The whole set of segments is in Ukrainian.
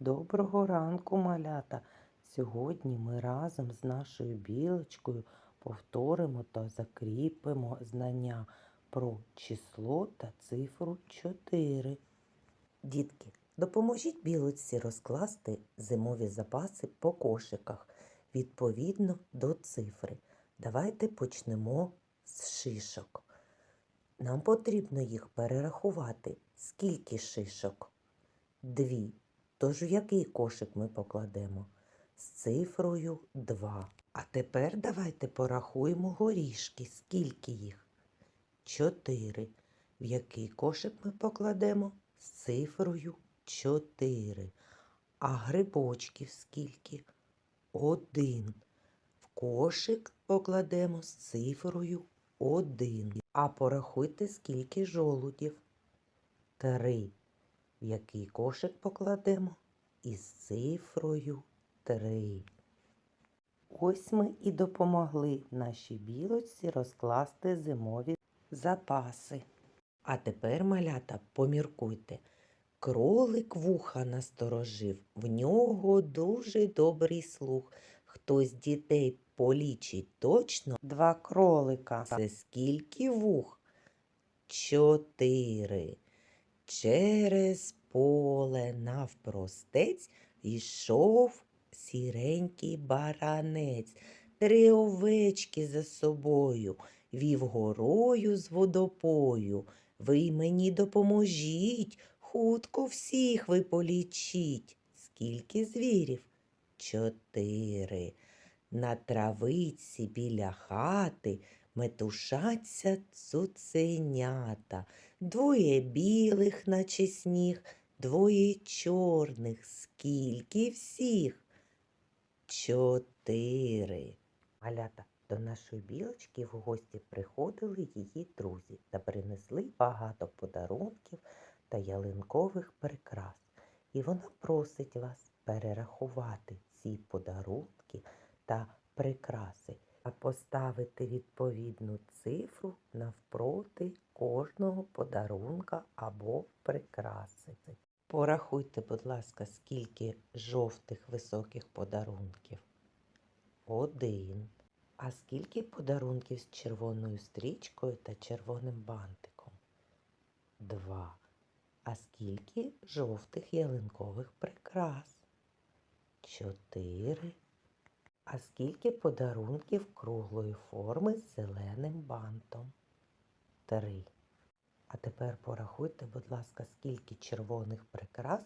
Доброго ранку, малята! Сьогодні ми разом з нашою білочкою повторимо та закріпимо знання про число та цифру 4. Дітки, допоможіть білочці розкласти зимові запаси по кошиках відповідно до цифри. Давайте почнемо з шишок. Нам потрібно їх перерахувати. Скільки шишок? Дві. Тож в який кошик ми покладемо? З цифрою 2. А тепер давайте порахуємо горішки. Скільки їх? 4. В який кошик ми покладемо? З цифрою 4. А грибочків скільки? 1. В кошик покладемо з цифрою 1. А порахуйте, скільки жолудів? 3 в який кошик покладемо із цифрою 3. Ось ми і допомогли нашій білочці розкласти зимові запаси. А тепер, малята, поміркуйте. Кролик вуха насторожив, в нього дуже добрий слух. Хтось з дітей полічить точно два кролика. Це скільки вух? Чотири. Через поле навпростець йшов сіренький баранець, три овечки за собою, вів горою з водопою. Ви мені допоможіть, хутко всіх ви полічіть. Скільки звірів? Чотири. На травиці біля хати метушаться цуценята. Двоє білих, наче сніг, двоє чорних. Скільки всіх? Чотири. Малята, до нашої білочки в гості приходили її друзі та принесли багато подарунків та ялинкових прикрас. І вона просить вас перерахувати ці подарунки та прикраси а поставити відповідну цифру навпроти кожного подарунка або прикраси. Порахуйте, будь ласка, скільки жовтих високих подарунків. Один. А скільки подарунків з червоною стрічкою та червоним бантиком? Два. А скільки жовтих ялинкових прикрас? Чотири. А скільки подарунків круглої форми з зеленим бантом? Три. А тепер порахуйте, будь ласка, скільки червоних прикрас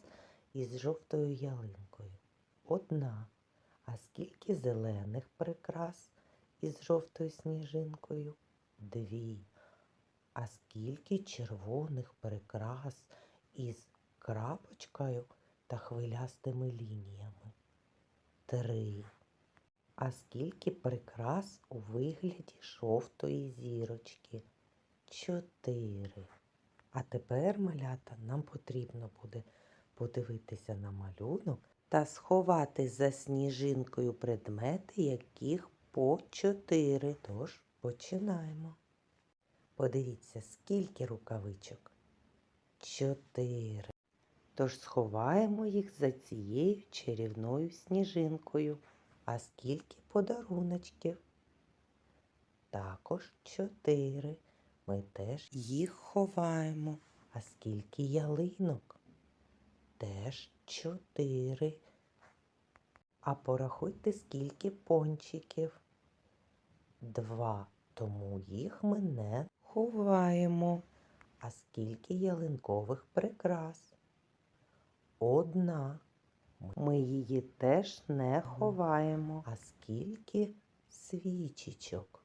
із жовтою ялинкою. Одна. А скільки зелених прикрас із жовтою сніжинкою? Дві. А скільки червоних прикрас із крапочкою та хвилястими лініями? Три. А скільки прикрас у вигляді жовтої зірочки? Чотири. А тепер, малята, нам потрібно буде подивитися на малюнок та сховати за сніжинкою предмети, яких по чотири. Тож починаємо. Подивіться, скільки рукавичок? Чотири. Тож сховаємо їх за цією чарівною сніжинкою. А скільки подаруночків? Також чотири. Ми теж їх ховаємо. А скільки ялинок? Теж чотири. А порахуйте, скільки пончиків. Два. Тому їх ми не ховаємо. А скільки ялинкових прикрас? Одна. Ми її теж не ховаємо. А скільки свічечок?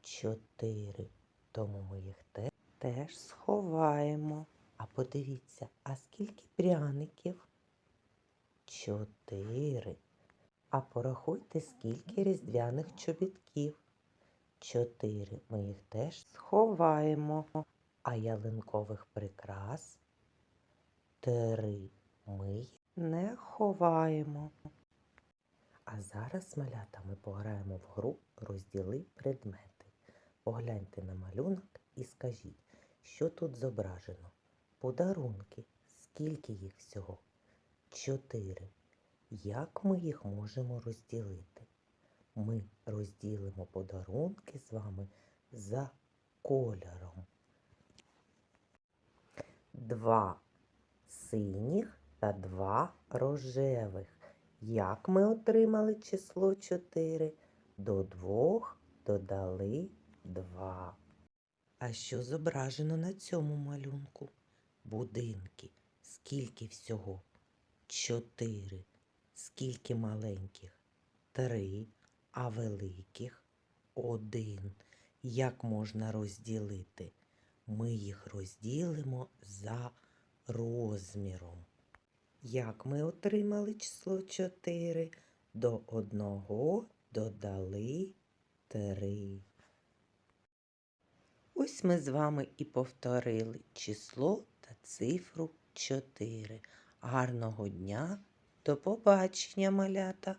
Чотири. Тому ми їх теж сховаємо. А подивіться, а скільки пряників? Чотири. А порахуйте, скільки різдвяних чобітків. Чотири. Ми їх теж сховаємо. А ялинкових прикрас? Три. Ми їх не ховаємо. А зараз, малята, ми пограємо в гру розділи предмети. Погляньте на малюнок і скажіть, що тут зображено? Подарунки. Скільки їх всього? 4. Як ми їх можемо розділити? Ми розділимо подарунки з вами за кольором. Два синіх та два рожевих. Як ми отримали число 4? До двох додали 2. А що зображено на цьому малюнку? Будинки. Скільки всього? Чотири. Скільки маленьких? Три. А великих? Один. Як можна розділити? Ми їх розділимо за розміром. Як ми отримали число 4? До одного додали 3. Ось ми з вами і повторили число та цифру 4. Гарного дня, до побачення, малята!